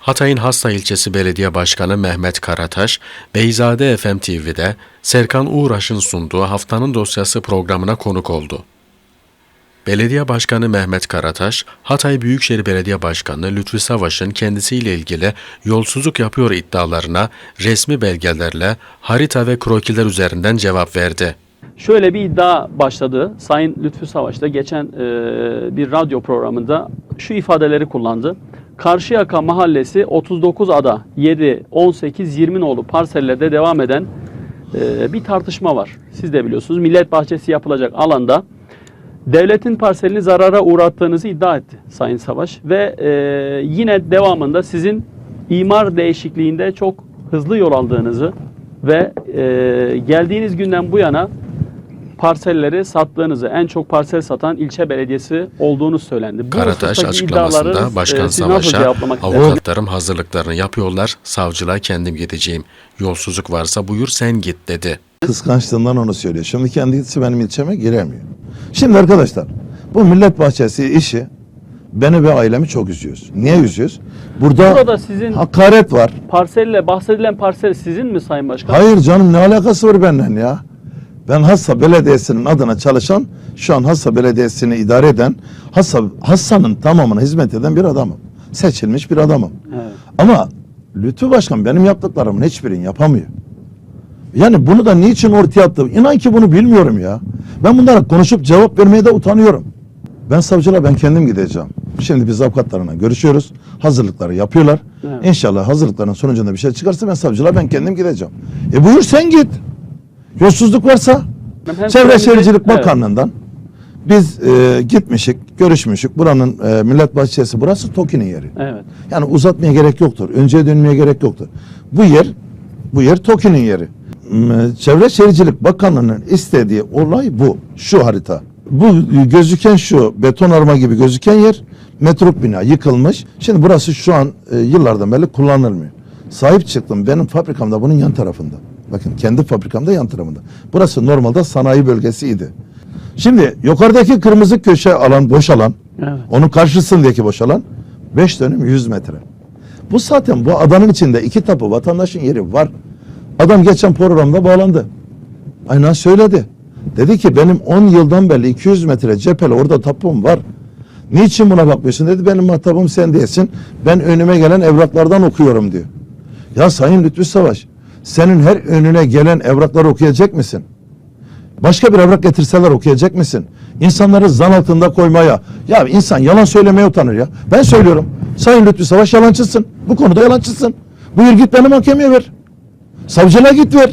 Hatay'ın Hasta ilçesi belediye başkanı Mehmet Karataş, Beyzade FM TV'de Serkan Uğraş'ın sunduğu Haftanın Dosyası programına konuk oldu. Belediye Başkanı Mehmet Karataş, Hatay Büyükşehir Belediye Başkanı Lütfü Savaş'ın kendisiyle ilgili yolsuzluk yapıyor iddialarına resmi belgelerle harita ve krokiler üzerinden cevap verdi. Şöyle bir iddia başladı. Sayın Lütfü Savaş da geçen e, bir radyo programında şu ifadeleri kullandı. Karşıyaka Mahallesi 39 ada 7, 18, 20 nolu parsellerde devam eden e, bir tartışma var. Siz de biliyorsunuz millet bahçesi yapılacak alanda devletin parselini zarara uğrattığınızı iddia etti Sayın Savaş. Ve e, yine devamında sizin imar değişikliğinde çok hızlı yol aldığınızı ve e, geldiğiniz günden bu yana parselleri sattığınızı, en çok parsel satan ilçe belediyesi olduğunu söylendi. Bu Karataş açıklamasında Başkan e, Savaş'a avukatlarım hazırlıklarını yapıyorlar, savcılığa kendim gideceğim. Yolsuzluk varsa buyur sen git dedi. Kıskançlığından onu söylüyor. Şimdi kendisi benim ilçeme giremiyor. Şimdi arkadaşlar bu millet bahçesi işi beni ve ailemi çok üzüyoruz. Niye üzüyoruz? Burada, Burada sizin hakaret var. parselle bahsedilen parsel sizin mi Sayın Başkan? Hayır canım ne alakası var benden ya? Ben Hassa Belediyesi'nin adına çalışan, şu an Hassa Belediyesi'ni idare eden, Hassa, Hassa'nın tamamına hizmet eden bir adamım. Seçilmiş bir adamım. Evet. Ama Lütfü Başkan benim yaptıklarımın hiçbirini yapamıyor. Yani bunu da niçin ortaya attım? İnan ki bunu bilmiyorum ya. Ben bunlara konuşup cevap vermeye de utanıyorum. Ben savcıla ben kendim gideceğim. Şimdi biz avukatlarına görüşüyoruz. Hazırlıkları yapıyorlar. Evet. İnşallah hazırlıkların sonucunda bir şey çıkarsa ben savcıla ben kendim gideceğim. E buyur sen git. Yolsuzluk varsa Hem Çevre Şehircilik Evet. Bakanlığı'ndan biz e, gitmişik, görüşmüşük. Buranın e, millet bahçesi burası TOKİ'nin yeri. Evet. Yani uzatmaya gerek yoktur. Önceye dönmeye gerek yoktur. Bu yer bu yer TOKİ'nin yeri. Çevre Şehircilik Bakanlığı'nın istediği olay bu. Şu harita. Bu gözüken şu beton arma gibi gözüken yer metruk bina yıkılmış. Şimdi burası şu an e, yıllardan beri kullanılmıyor. Sahip çıktım. Benim fabrikamda bunun yan tarafında. Bakın kendi fabrikamda yan tarafında. Burası normalde sanayi bölgesiydi. Şimdi yukarıdaki kırmızı köşe alan boş alan Evet. onun karşısındaki boş alan 5 dönüm 100 metre. Bu zaten bu adanın içinde iki tapu vatandaşın yeri var. Adam geçen programda bağlandı. Aynen söyledi. Dedi ki benim 10 yıldan beri 200 metre cepheli orada tapum var. Niçin buna bakmıyorsun dedi. Benim muhatabım sen değilsin. Ben önüme gelen evraklardan okuyorum diyor. Ya Sayın Lütfü Savaş senin her önüne gelen evrakları okuyacak mısın? Başka bir evrak getirseler okuyacak mısın? İnsanları zan altında koymaya. Ya insan yalan söylemeye utanır ya. Ben söylüyorum. Sayın Lütfü Savaş yalancısın. Bu konuda yalancısın. Buyur git beni mahkemeye ver. Savcılığa git ver.